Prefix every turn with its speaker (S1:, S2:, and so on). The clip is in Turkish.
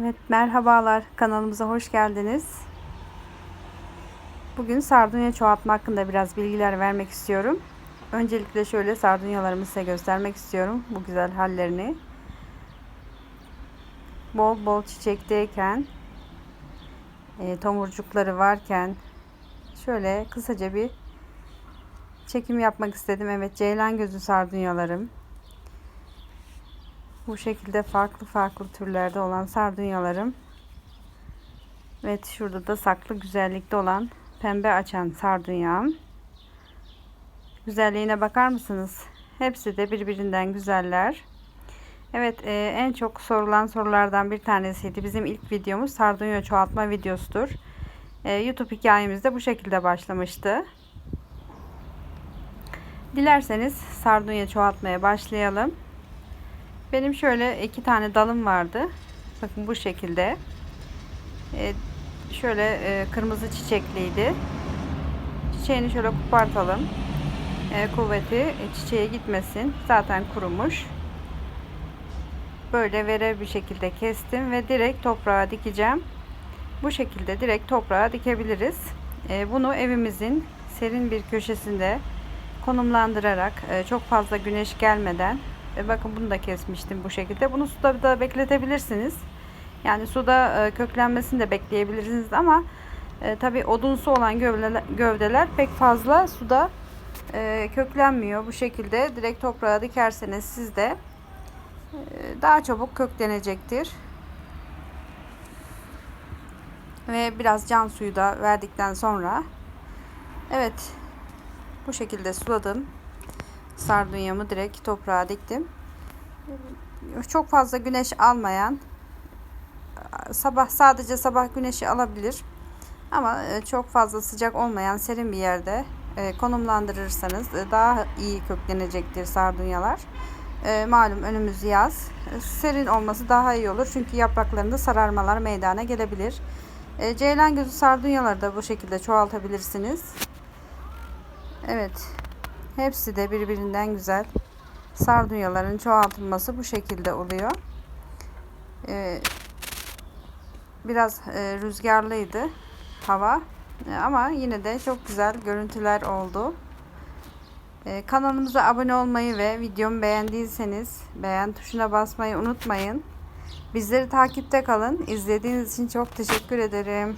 S1: Evet merhabalar kanalımıza hoş geldiniz. Bugün sardunya çoğaltma hakkında biraz bilgiler vermek istiyorum. Öncelikle şöyle sardunyalarımı size göstermek istiyorum. Bu güzel hallerini. Bol bol çiçekteyken e, tomurcukları varken şöyle kısaca bir çekim yapmak istedim. Evet ceylan gözü sardunyalarım. Bu şekilde farklı farklı türlerde olan sardunyalarım. Evet şurada da saklı güzellikte olan pembe açan sardunyam. Güzelliğine bakar mısınız? Hepsi de birbirinden güzeller. Evet e, en çok sorulan sorulardan bir tanesiydi. Bizim ilk videomuz sardunya çoğaltma videosudur. E, YouTube hikayemiz de bu şekilde başlamıştı. Dilerseniz sardunya çoğaltmaya başlayalım. Benim şöyle iki tane dalım vardı. Bakın bu şekilde. Ee, şöyle e, kırmızı çiçekliydi. Çiçeğini şöyle kopartalım. E, kuvveti e, çiçeğe gitmesin. Zaten kurumuş. Böyle vere bir şekilde kestim ve direkt toprağa dikeceğim. Bu şekilde direkt toprağa dikebiliriz. E, bunu evimizin serin bir köşesinde konumlandırarak e, çok fazla güneş gelmeden e, bakın bunu da kesmiştim bu şekilde. Bunu suda da bekletebilirsiniz. Yani suda e, köklenmesini de bekleyebilirsiniz ama e, tabi odunsu olan gövdeler, gövdeler pek fazla suda e, köklenmiyor. Bu şekilde direkt toprağa dikerseniz siz de e, daha çabuk köklenecektir. Ve biraz can suyu da verdikten sonra evet bu şekilde suladım sardunyamı direkt toprağa diktim. Çok fazla güneş almayan sabah sadece sabah güneşi alabilir. Ama e, çok fazla sıcak olmayan serin bir yerde e, konumlandırırsanız e, daha iyi köklenecektir sardunyalar. Malum önümüz yaz. Serin olması daha iyi olur. Çünkü yapraklarında sararmalar meydana gelebilir. Ceylan gözü sardunyaları da bu şekilde çoğaltabilirsiniz. Evet. Hepsi de birbirinden güzel. Sardunyaların çoğaltılması bu şekilde oluyor. Ee, biraz e, rüzgarlıydı hava. E, ama yine de çok güzel görüntüler oldu. E, kanalımıza abone olmayı ve videomu beğendiyseniz beğen tuşuna basmayı unutmayın. Bizleri takipte kalın. İzlediğiniz için çok teşekkür ederim.